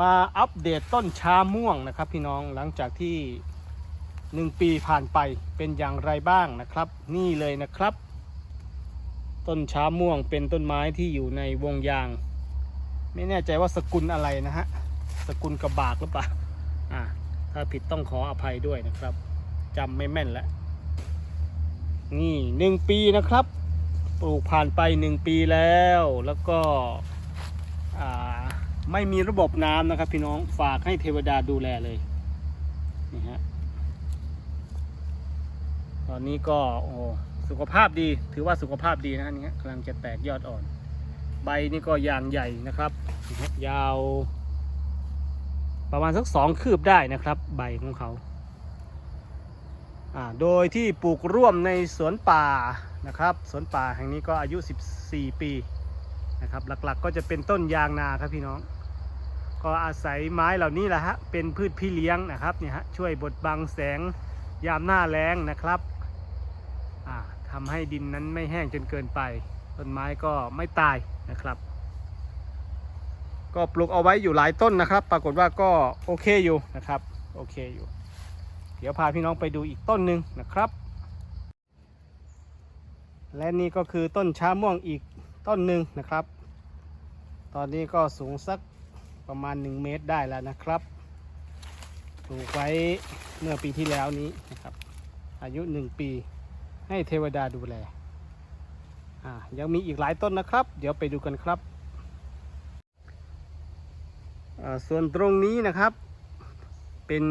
มาอัปเดตต้นชาม่วงนะครับ พี่น้องหลังจากที่หนึ่งปีผ่านไปเป็นอย่างไรบ้างนะครับ นี่เลยนะครับ ต้นชาม่วงเป็นต้นไม้ที่อยู่ในวงยาง ไม่แน่ใจว่าสกุลอะไรนะฮะสกุลกระบากหรือเปล่าอ่าถ้าผิดต้องขออภัยด้วยนะครับจำไม่แม่นแล้วนี่หนึ่งปีนะครับ ปลูกผ่านไปหนึ่งปีแล้วแล้วก็อ่า ไม่มีระบบน้ำนะครับ พี่น้องฝากให้เทวดาดูแลเลยนี่ฮะตอนนี้ก็โอ้สุขภาพดี ถือว่าสุขภาพดีนะฮะนี่ฮะกำลังจะแตกยอดอ่อน ใบนี่ก็ยางใหญ่นะครับ ยาว ประมาณสักสองคืบได้นะครับ ใบของเขาอ่าโดยที่ปลูกร่วมในสวนป่านะครับสวนป่าแห่งนี้ก็อายุ 14 ปีนะครับหลักๆก็จะเป็นต้นยางนาครับพี่น้อง ก็อาศัยไม้เหล่านี้แหละฮะเป็นพืชพี่เลี้ยงนะครับเนี่ยฮะช่วยบดบังแสงยามหน้าแล้งนะครับอ่าทำให้ดินนั้นไม่แห้งจนเกินไป ต้นไม้ก็ไม่ตายนะครับ ก็ปลูกเอาไว้อยู่หลายต้นนะครับ ปรากฏว่าก็โอเคอยู่นะครับโอเคอยู่ เดี๋ยวพาพี่น้องไปดูอีกต้นหนึ่งนะครับ และนี่ก็คือต้นชาม่วงอีกต้นหนึ่งนะครับ ตอนนี้ก็สูงสัก ประมาณ 1 เมตรได้แล้วนะครับปลูกไว้เมื่อปีที่แล้วนี้นะครับ อายุ 1 ปีให้เทวดาดูแลอ่ายังมีอีกหลายต้นนะครับ เดี๋ยวไปดูกันครับอ่าส่วนตรงนี้นะครับ เป็น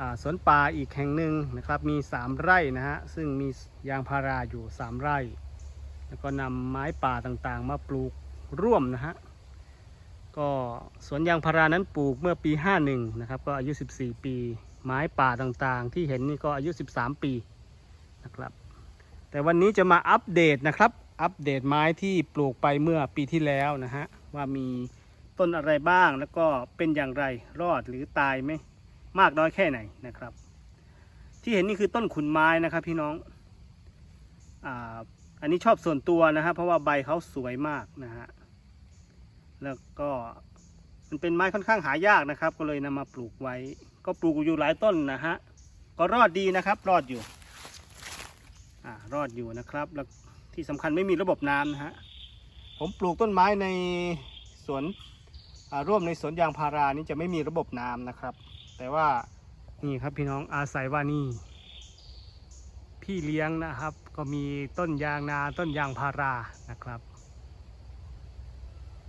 อ่าสวนป่าอีกแห่งหนึ่งนะครับ มี 3 ไร่นะฮะ ซึ่งมียางพาราอยู่ 3 ไร่ แล้วก็นำไม้ป่าต่างๆ มาปลูกร่วมนะฮะ ก็สวนยางพารานั้นปลูกเมื่อปี 51 นะครับ ก็อายุ 14 ปี ไม้ป่าต่างๆ ที่เห็นนี่ก็อายุ 13 ปีนะครับ แต่วันนี้จะมาอัปเดตนะครับ อัปเดตไม้ที่ปลูกไปเมื่อปีที่แล้วนะฮะ ว่ามีต้นอะไรบ้างแล้วก็เป็นอย่างไรรอดหรือตายไหมมากน้อยแค่ไหนนะครับ ที่เห็นนี่คือต้นขุนไม้นะครับพี่น้องอ่าอันนี้ชอบส่วนตัวนะครับเพราะว่าใบเขาสวยมากนะฮะ แล้วก็มันเป็นไม้ค่อนข้างหายากนะครับ ก็เลยนำมาปลูกไว้ ก็ปลูกอยู่หลายต้นนะฮะก็รอดดีนะครับ รอดอยู่อ่ารอดอยู่นะครับ แล้วที่สำคัญไม่มีระบบน้ำนะฮะผมปลูกต้นไม้ในสวนอ่าร่วมในสวนยางพารานี้จะไม่มีระบบน้ำนะครับ แต่ว่านี่ครับพี่น้องอาศัยว่านี่พี่เลี้ยงนะครับ ก็มีต้นยางนาต้นยางพารานะครับ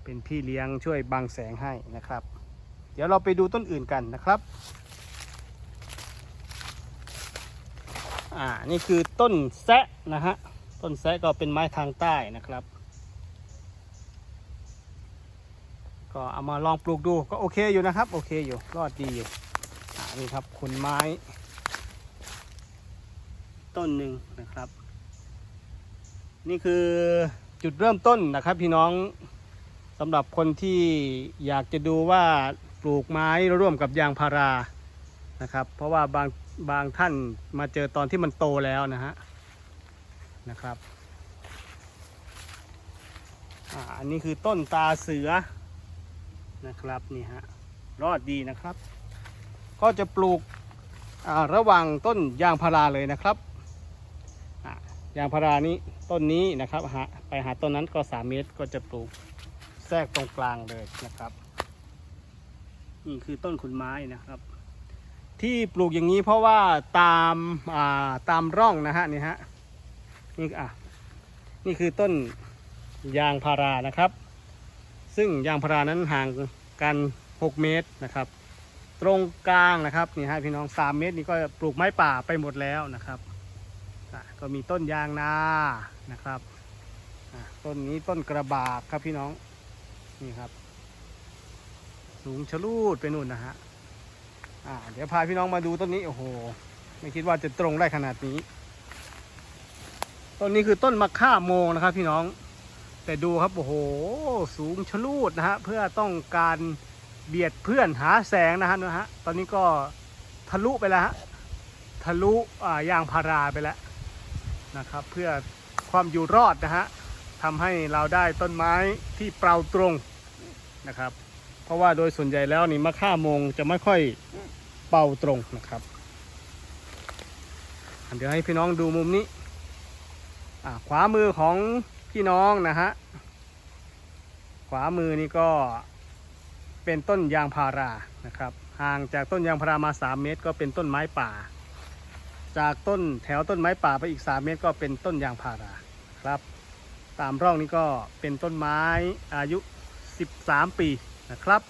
เป็นพี่เลี้ยงช่วยบังแสงให้นะครับ เดี๋ยวเราไปดูต้นอื่นกันนะครับอ่านี่คือต้นแซะนะฮะต้นแซะก็เป็นไม้ทางใต้นะครับ ก็เอามาลองปลูกดูก็โอเคอยู่นะครับ โอเคอยู่รอดดีอยู่อ่านี่ครับคุณไม้ ต้นหนึ่งนะครับ นี่คือจุดเริ่มต้นนะครับ พี่น้อง สำหรับคนที่อยากจะดูว่าปลูกไม้ร่วมกับยางพารานะครับ เพราะว่าบางบางท่านมาเจอตอนที่มันโตแล้วนะฮะนะครับอันนี้คือต้นตาเสือนะครับนี่ฮะรอดดีนะครับ ก็จะปลูกระหว่างต้นยางพาราเลยนะครับยางพารานี้ต้นนี้นะครับไปหาต้นนั้นก็ 3 เมตรก็จะปลูก ทรกตรงกลางเลยนะครับนี่คือต้นขุนไม้นะครับ ที่ปลูกอย่างนี้เพราะว่าตามอ่าตามร่องนะฮะนี่ฮะนี่อะนี่คือต้นยางพารานะครับ ซึ่งยางพารานั้นห่างกัน 6 เมตรนะครับ ตรงกลางนะครับนี่ฮะพี่น้อง 3 เมตรนี่ก็ปลูกไม้ป่าไปหมดแล้วนะครับอะก็มีต้นยางนานะครับอะต้นนี้ต้นกระบากครับพี่น้อง นี่ครับ สูงชะลูดไปนู่นนะฮะอ่า เดี๋ยวพาพี่น้องมาดูต้นนี้โอ้โห ไม่คิดว่าจะตรงได้ขนาดนี้ ต้นนี้คือต้นมะข่าโมงนะครับ พี่น้อง แต่ดูครับโอ้โห สูงชะลูดนะฮะเพื่อต้องการเบียดเพื่อนหาแสงนะฮะนะฮะ ตอนนี้ก็ทะลุไปแล้วฮะทะลุอ่ายางพาราไปแล้วนะครับ เพื่อความอยู่รอดนะฮะทำให้เราได้ต้นไม้ที่เปราตรง นะครับ เพราะว่าโดยส่วนใหญ่แล้วนี่มะค่าโมงจะไม่ค่อยเป่าตรงนะครับอะเดี๋ยวให้พี่น้องดูมุมนี้อะขวามือของพี่น้องนะฮะขวามือนี่ก็เป็นต้นยางพารานะครับ ห่างจากต้นยางพารามา 3 เมตร ก็เป็นต้นไม้ป่า จากต้นแถวต้นไม้ป่าไปอีก 3 เมตร ก็เป็นต้นยางพาราครับ ตามร่องนี้ก็เป็นต้นไม้อายุ 13 ปีนะครับ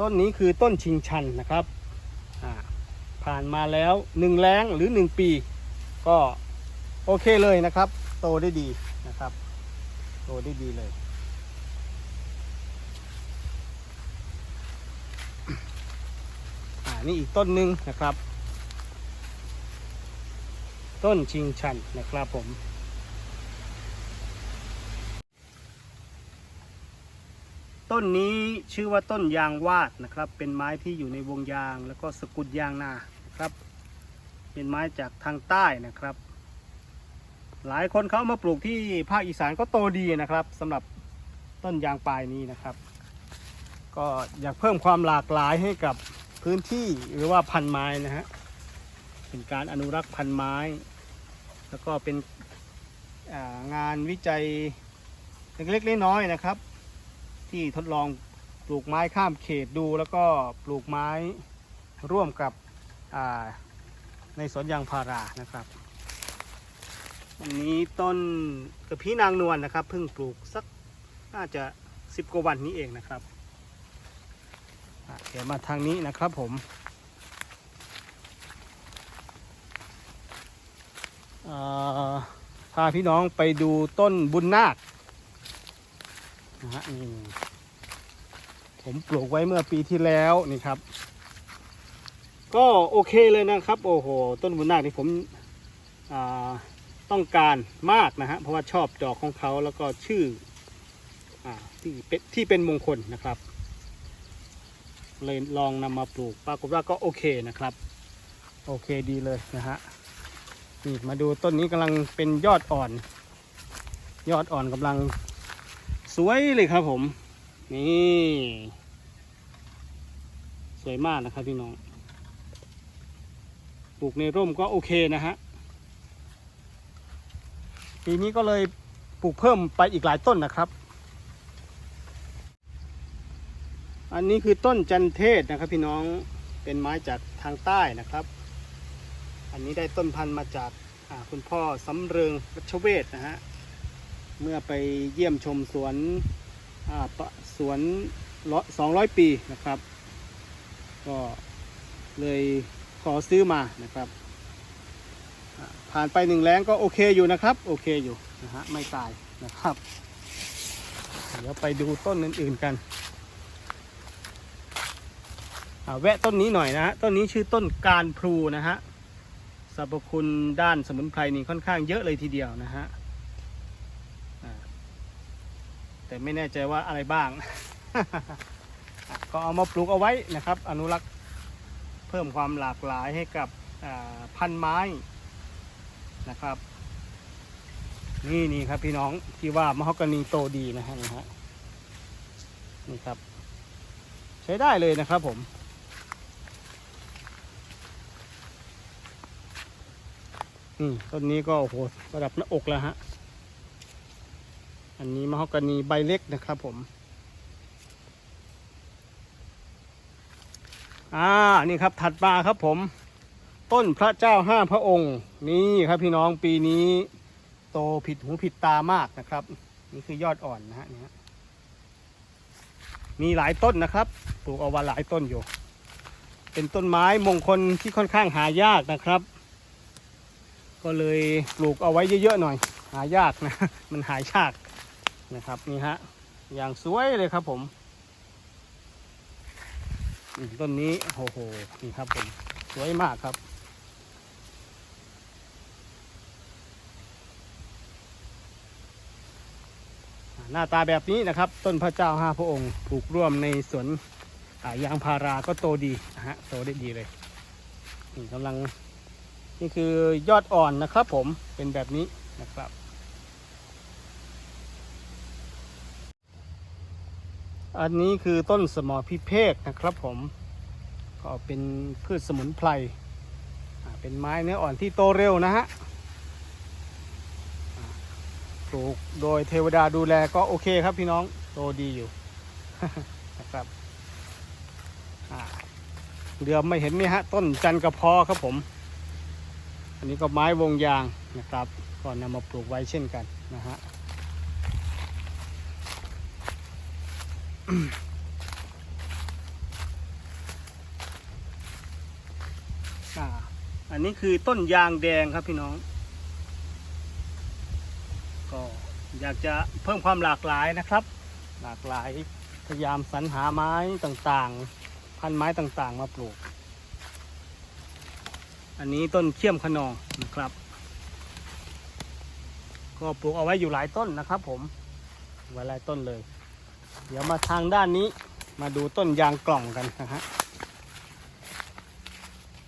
ต้นนี้คือต้นชิงชันนะครับ ผ่านมาแล้ว 1 แรงหรือ 1 ปี ก็โอเคเลยนะครับ โตได้ดีนะครับ โตได้ดีเลย อ่านี่อีกต้นหนึ่งนะครับ ต้นชิงชันนะครับผม ต้นนี้ชื่อว่าต้นยางวาดนะครับ เป็นไม้ที่อยู่ในวงยางแล้วก็สกุลยางนาครับ เป็นไม้จากทางใต้นะครับ หลายคนเขามาปลูกที่ภาคอีสานก็โตดีนะครับสำหรับต้นยางปลายนี้นะครับ ก็อยากเพิ่มความหลากหลายให้กับพื้นที่หรือว่าพันไม้นะฮะเป็นการอนุรักษ์พันไม้ แล้วก็เป็นางานวิจัยเล็กๆน้อยๆนะครับ ที่ทดลองปลูกไม้ข้ามเขตดู แล้วก็ปลูกไม้ร่วมกับในสวนยางพารานะครับอันนี้ต้นกระพี้นางนวลนะครับเพิ่งปลูกสักน่าจะสิบกว่าวันนี้เองนะครับเดี๋ยวมาทางนี้นะครับผมพาพี่น้องไปดูต้นบุญนาค นะฮะนี่ผมปลูกไว้เมื่อปีที่แล้วนี่ครับ ก็โอเคเลยนะครับ โอ้โห ต้นบุญนาคนี่ผมต้องการมากนะฮะเพราะว่าชอบดอกของเขาแล้วก็ชื่ออที่เป็นที่เป็นมงคลนะครับ เลยลองนำมาปลูกปรากฏว่าก็โอเคนะครับ โอเคดีเลยนะฮะนี่มาดูต้นนี้กำลังเป็นยอดอ่อน ยอดอ่อนกำลัง สวยเลยครับผม นี่ สวยมากนะครับพี่น้องปลูกในร่มก็โอเคนะฮะปีนี้ก็เลยปลูกเพิ่มไปอีกหลายต้นนะครับ อันนี้คือต้นจันเทศนะครับพี่น้องเป็นไม้จากทางใต้นะครับ อันนี้ได้ต้นพันธุ์มาจากคุณพ่อสำเริงรัชเวศนะฮะ เมื่อไปเยี่ยมชมสวนอาปะสวนสองร้อยปีนะครับ ก็เลยขอซื้อมานะครับ ผ่านไปหนึ่งแรงก็โอเคอยู่นะครับ โอเคอยู่นะฮะไม่ตายนะครับ เดี๋ยวไปดูต้นอื่นๆกันอ่าแวะต้นนี้หน่อยนะฮะต้นนี้ชื่อต้นการพลูนะฮะสรรพคุณด้านสมุนไพรนี่ค่อนข้างเยอะเลยทีเดียวนะฮะอ่า แต่ไม่แน่ใจว่าอะไรบ้าง ก็เอามาปลูกเอาไว้นะครับ อนุรักษ์เพิ่มความหลากหลายให้กับพันไม้นะครับ นี่นี่ครับพี่น้องที่ว่ามะฮอกกานีโตดีนะฮะนี่ฮะนี่ครับ ใช้ได้เลยนะครับผมอืมต้นนี้ก็โอ้โหระดับหน้าอกแล้วฮะ อันนี้มะฮอกกานีใบเล็กนะครับผม อ่า นี่ครับถัดมาครับผม ต้นพระเจ้าห้าพระองค์ นี่ครับพี่น้องปีนี้ โตผิดหูผิดตามากนะครับ นี่คือยอดอ่อนนะฮะนี่มีหลายต้นนะครับ ปลูกเอาไว้หลายต้นอยู่ เป็นต้นไม้มงคลที่ค่อนข้างหายากนะครับ ก็เลยปลูกเอาไว้เยอะๆหน่อย หายากนะ มันหายชาก นะครับนี่ฮะอย่างสวยเลยครับผมต้นนี้โอ้โหนี่ครับผมสวยมากครับ หน้าตาแบบนี้นะครับ ต้นพระเจ้าห้าพระองค์ปลูกร่วมในสวนยางพาราก็โตดีนะฮะโตได้ดีเลยนี่กำลังนี่คือยอดอ่อนนะครับผมเป็นแบบนี้นะครับ อันนี้คือต้นสมอพิเภกนะครับผม ก็เป็นพืชสมุนไพร เป็นไม้เนื้ออ่อนที่โตเร็วนะฮะ ปลูกโดยเทวดาดูแลก็โอเคครับพี่น้อง โตดีอยู่นะครับเรือไม่เห็นนี่ฮะ ต้นจันกระพอครับผม อันนี้ก็ไม้วงยางนะครับ ก็นำมาปลูกไว้เช่นกันนะฮะ อันนี้คือต้นยางแดงครับพี่น้อง ก็อยากจะเพิ่มความหลากหลายนะครับ หลากหลายพยายามสรรหาไม้ต่างๆ พันไม้ต่างๆ มาปลูก อันนี้ต้นเขี้ยมขนองนะครับ ก็ปลูกเอาไว้อยู่หลายต้นนะครับผมไว้หลายต้นเลย เดี๋ยวมาทางด้านนี้มาดูต้นยางกล่องกันนะฮะ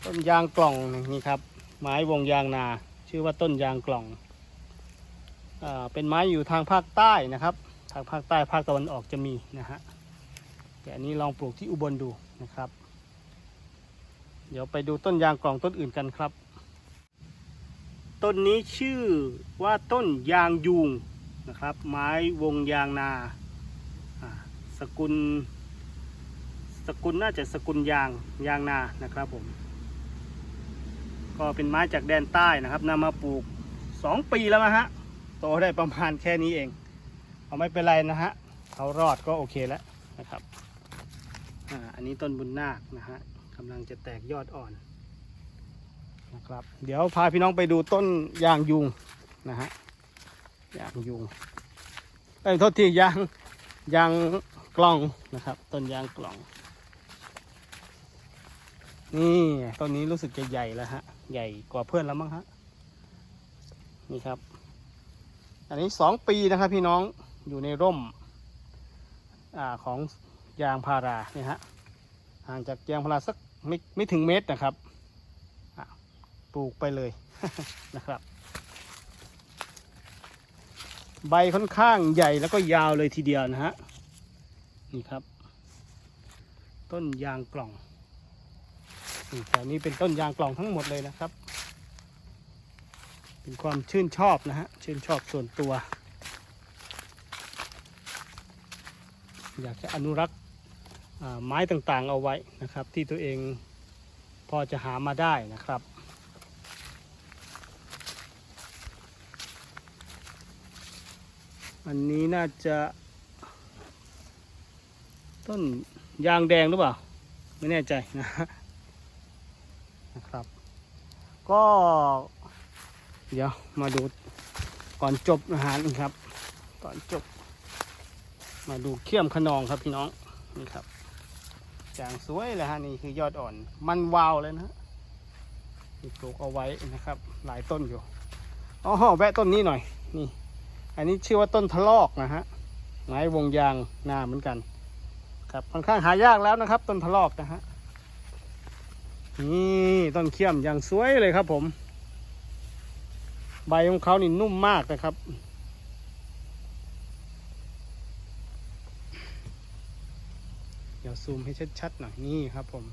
ต้นยางกล่องนี่ครับ ไม้วงยางนา ชื่อว่าต้นยางกล่องอเป็นไม้อยู่ทางภาคใต้นะครับ ทางภาคใต้ภาคตะวันออกจะมีนะฮะแต่อันนี้ลองปลูกที่อุบลดูนะครับ เดี๋ยวไปดูต้นยางกล่องต้นอื่นกันครับ ต้นนี้ชื่อว่าต้นยางยูงนะครับ ไม้วงยางนา สกุล สกุลน่าจะสกุลยางยางนานะครับผม ก็เป็นไม้จากแดนใต้นะครับนำมาปลูก 2 ปีแล้วนะฮะโตได้ประมาณแค่นี้เอง เอาไม่เป็นไรนะฮะเขารอดก็โอเคแล้วนะครับอ่าอันนี้ต้นบุญนาคนะฮะกำลังจะแตกยอดอ่อนนะครับเดี๋ยวพาพี่น้องไปดูต้นยางยุงนะฮะยางยุงเอ้ยโทษทียางยาง กล่องนะครับ ต้นยางกล่อง นี่ต้นนี้รู้สึกจะใหญ่แล้วฮะ ใหญ่กว่าเพื่อนแล้วมั้งฮะ นี่ครับ อันนี้สองปีนะครับ พี่น้องอยู่ในร่มอของยางพาราเนี่ยฮะ ห่างจากยางพาราสักไม่ไม่ถึงเมตรนะครับปลูกไปเลยนะครับ ใบค่อนข้างใหญ่แล้วก็ยาวเลยทีเดียวนะฮะ นี่ครับ ต้นยางกล่องนี่แถวนี้เป็นต้นยางกล่องทั้งหมดเลยนะครับ เป็นความชื่นชอบนะฮะ ชื่นชอบส่วนตัว อยากจะอนุรักษ์ไม้ต่างๆเอาไว้นะครับ ที่ตัวเองพอจะหามาได้นะครับอันนี้น่าจะ ต้นยางแดงหรือเปล่า ไม่แน่ใจนะนะครับ ก็ เดี๋ยวมาดูก่อนจบอาหารครับ ก่อนจบ มาดูเขี้ยมขนองครับพี่น้องนี่ครับจางสวยเลยฮะนี่คือยอดอ่อน มันวาวเลยนะฮะปลูกเอาไว้นะครับ หลายต้นอยู่อ๋อแวะต้นนี้หน่อยนี่ อันนี้ชื่อว่าต้นทะลอกนะฮะไม้วงยางนาเหมือนกัน ครับค่อนข้างหายากแล้วนะครับ ต้นทะลอกนะฮะนี่ต้นเขี้ยมอย่างสวยเลยครับ ผม ใบของเขานี่นุ่มมากนะครับเดี๋ยวซูมให้ชัดๆหน่อยนี่ครับ ผม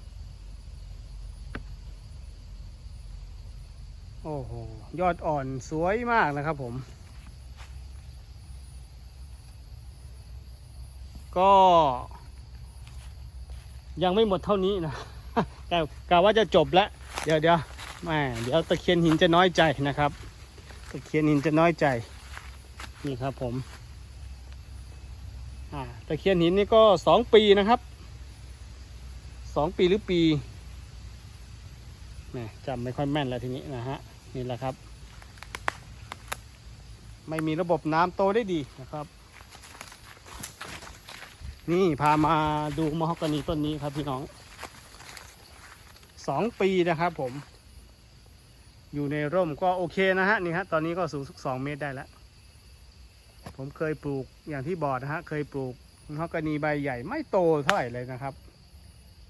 โอ้โหยอดอ่อนสวยมากนะครับ ผม ก็ ยังไม่หมดเท่านี้นะแต่กะว่าจะจบแล้วเดี๋ยวเดี๋ยวแม่เดี๋ยวตะเคียนหินจะน้อยใจนะครับตะเคียนหินจะน้อยใจนี่ครับผมตะเคียนหินนี่ก็สองปีนะครับสองปีหรือปีแหมจำไม่ค่อยแม่นแล้วทีนี้นะฮะนี่แหละครับ ไม่มีระบบน้ำโตได้ดีนะครับ นี่พามาดูมะฮอกกานีต้นนี้ครับพี่น้อง สองปีนะครับผม อยู่ในร่มก็โอเคนะฮะนี่ฮะตอนนี้ก็สูงสักสองเมตรได้แล้ว ผมเคยปลูกอย่างที่บอกนะฮะเคยปลูกมะฮอกกานีใบใหญ่ไม่โตเท่าไหร่เลยนะครับ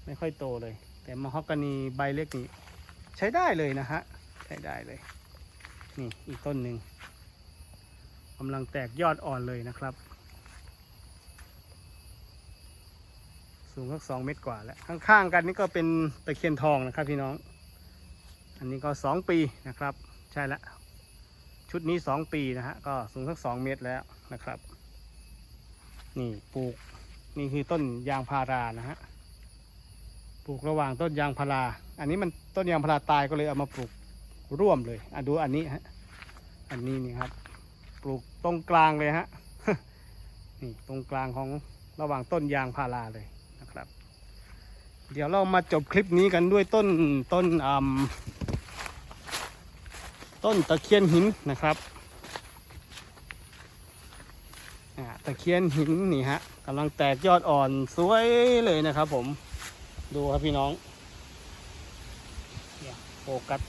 ไม่ค่อยโตเลย แต่มะฮอกกานีใบเล็กนี่ใช้ได้เลยนะฮะใช้ได้เลย นี่อีกต้นหนึ่งกำลังแตกยอดอ่อนเลยนะครับ สูงสักสองเมตรกว่าแล้ว ข้างๆกันนี่ก็เป็นตะเคียนทองนะครับพี่น้อง อันนี้ก็สองปีนะครับ ใช่แล้วชุดนี้สองปีนะฮะก็สูงสักสองเมตรแล้วนะครับ นี่ปลูกนี่คือต้นยางพารานะฮะปลูกระหว่างต้นยางพารา อันนี้มันต้นยางพาราตายก็เลยเอามาปลูกร่วมเลยอะดูอันนี้ฮะอันนี้นี่ครับ ปลูกตรงกลางเลยฮะนี่ตรงกลางของระหว่างต้นยางพาราเลย เดี๋ยวเรามาจบคลิปนี้กันด้วยต้นต้นอืมต้นตะเคียนหินนะครับตะเคียนหินนี่ฮะกำลังแตกยอดอ่อนสวยเลยนะครับผมดูครับพี่น้องโฟกัส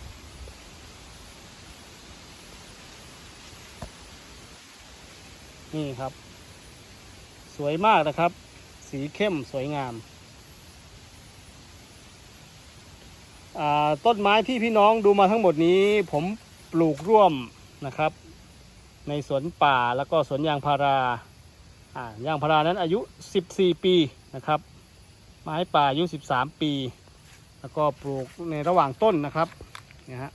นี่ครับ สวยมากนะครับ สีเข้มสวยงาม อ่า ต้นไม้ที่พี่น้องดูมาทั้งหมดนี้ ผมปลูกร่วมนะครับ ในสวนป่าแล้วก็สวนยางพาราอ่ายางพารานั้นอายุ 14 ปีนะครับ ไม้ป่าอายุ 13 ปี แล้วก็ปลูกในระหว่างต้นนะครับเนี่ยฮะ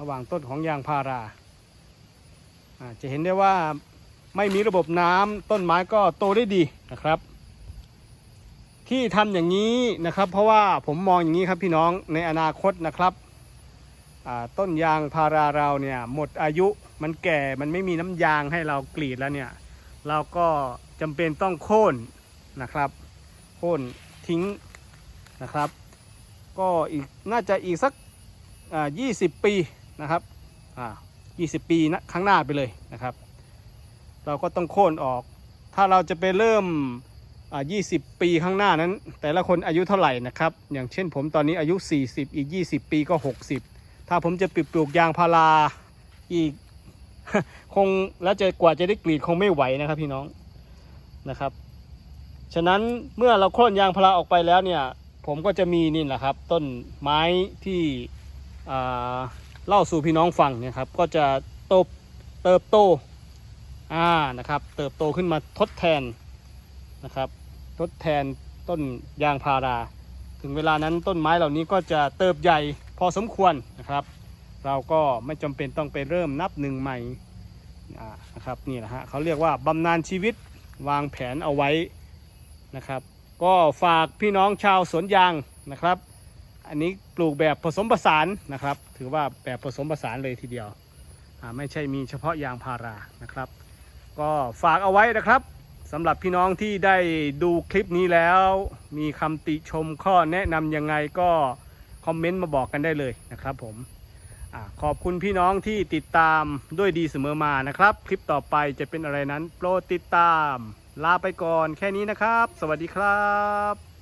ระหว่างต้นของยางพาราอ่าจะเห็นได้ว่าไม่มีระบบน้ำต้นไม้ก็โตได้ดีนะครับ ที่ทำอย่างนี้นะครับ เพราะว่าผมมองอย่างนี้ครับพี่น้องในอนาคตนะครับต้นยางพาราเราเนี่ยหมดอายุมันแก่มันไม่มีน้ำยางให้เรากรีดแล้วเนี่ย เราก็จำเป็นต้องโค่นนะครับ โค่นทิ้งนะครับ ก็อีกน่าจะอีกสักอ่า20ปีนะครับอ่า20ปีนะข้างหน้าไปเลยนะครับ เราก็ต้องโค่นออก ถ้าเราจะไปเริ่ม 20 ปีข้างหน้านั้น แต่ละคนอายุเท่าไหร่นะครับ อย่างเช่นผมตอนนี้อายุ 40 อีก 20 ปีก็ 60 ถ้าผมจะปลูกยางพาราอีกคงแล้วจะกว่าจะได้กรีดคงไม่ไหวนะครับพี่น้องนะครับ ฉะนั้นเมื่อเราโค่นยางพาราออกไปแล้วเนี่ย ผมก็จะมีนี่แหละครับ ต้นไม้ที่อ่าเล่าสู่พี่น้องฟังเนี่ยครับ ก็จะโตเติบโตอ่านะครับ เติบโตขึ้นมาทดแทนนะครับ ทดแทนต้นยางพารา ถึงเวลานั้นต้นไม้เหล่านี้ก็จะเติบใหญ่พอสมควรนะครับ เราก็ไม่จำเป็นต้องไปเริ่มนับหนึ่งใหม่นะครับนี่แหละฮะเขาเรียกว่าบำนาญชีวิตวางแผนเอาไว้นะครับ ก็ฝากพี่น้องชาวสวนยางนะครับ อันนี้ปลูกแบบผสมผสานนะครับ ถือว่าแบบผสมผสานเลยทีเดียวไม่ใช่มีเฉพาะยางพารานะครับ ก็ฝากเอาไว้นะครับ สำหรับพี่น้องที่ได้ดูคลิปนี้แล้ว มีคำติชมข้อแนะนำยังไงก็คอมเมนต์มาบอกกันได้เลยนะครับผมอขอบคุณพี่น้องที่ติดตามด้วยดีเสมอมานะครับ คลิปต่อไปจะเป็นอะไรนั้น โปรดติดตาม ลาไปก่อนแค่นี้นะครับ สวัสดีครับ